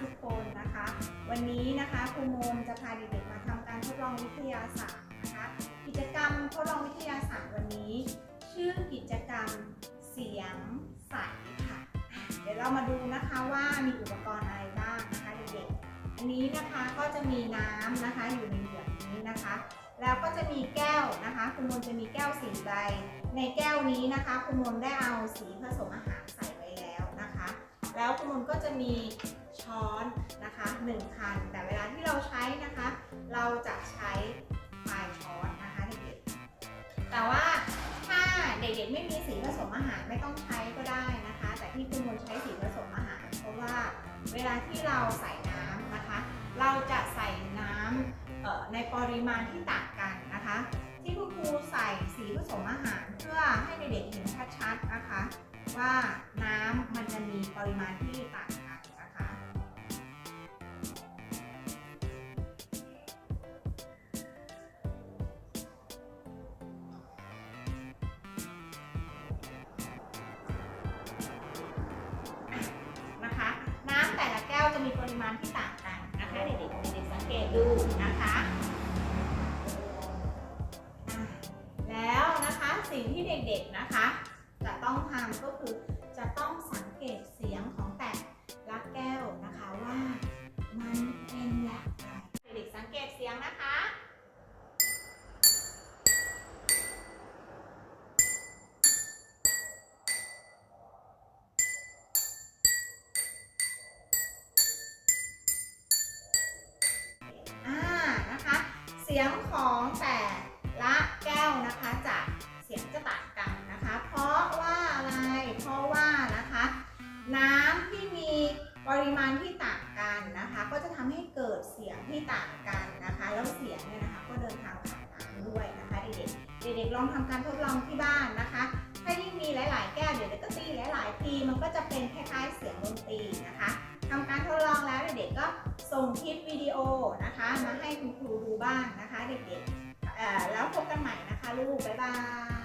ทุกคนนะคะ วันนี้นะคะครูโมนจะพาเด็กๆมาทำการทดลองวิทยาศาสตร์นะคะ กิจกรรมทดลองวิทยาศาสตร์วันนี้ ชื่อกิจกรรมเสียงใสค่ะ เดี๋ยวเรามาดูนะคะว่ามีอุปกรณ์อะไรบ้างนะคะเด็กๆอันนี้นะคะก็จะมีน้ำนะคะอยู่ในเหยือกนี้นะคะ แล้วก็จะมีแก้วนะคะคุณมนจะมีแก้วสีใบ ในแก้วนี้นะคะคุณมนได้เอาสีผสมอาหารใส่ไว้แล้วนะคะ แล้วคุณมนก็จะมี 1 คัน แต่เวลาที่เราใช้นะคะ เราจะใช้ไลาช้อนนะคะเด็กๆแต่ว่าถ้าเด็กๆไม่มีสีผสมอาหารไม่ต้องใช้ก็ได้นะคะ แต่ที่คุณมนใช้สีผสมอาหาร เพราะว่าเวลาที่เราใส่น้ำนะคะ เราจะใส่น้ำในปริมาณที่ต่างกันนะคะ ที่คุณครูใส่สีผสมอาหาร เพื่อให้เด็กๆเห็นชัดๆนะคะ ว่าน้ำมันจะมีปริมาณที่ต่าง จะมีปริมาณที่ต่างกันนะคะเด็กๆเด็กๆสังเกตดูนะคะแล้วนะคะสิ่งที่เด็กๆนะคะ จะต้องทำก็คือ สียงของแต่ละแก้วนะคะจะเสียงจะต่างกันนะคะ เพราะว่าอะไรเพราะว่านะคะ น้ำที่มีปริมาณที่ต่างกันนะคะ ก็จะทำให้เกิดเสียงที่ต่างกันนะคะ แล้วเสียงเนี่ยนะคะก็เดินทางผ่านน้ำด้วยนะคะเด็กๆเด็กๆลองทำการทดลองที่บ้านนะคะ ถ้ายิ่งมีหลาย ๆ แก้วเดี๋ยวเด็กก็ตีหลาย ๆ ทีมันก็จะเป็นคล้ายๆเสียงร ส่งคลิปวิดีโอนะคะมาให้คุณครูดูบ้างนะคะเด็กๆแล้วพบกันใหม่นะคะลูก บ๊ายบาย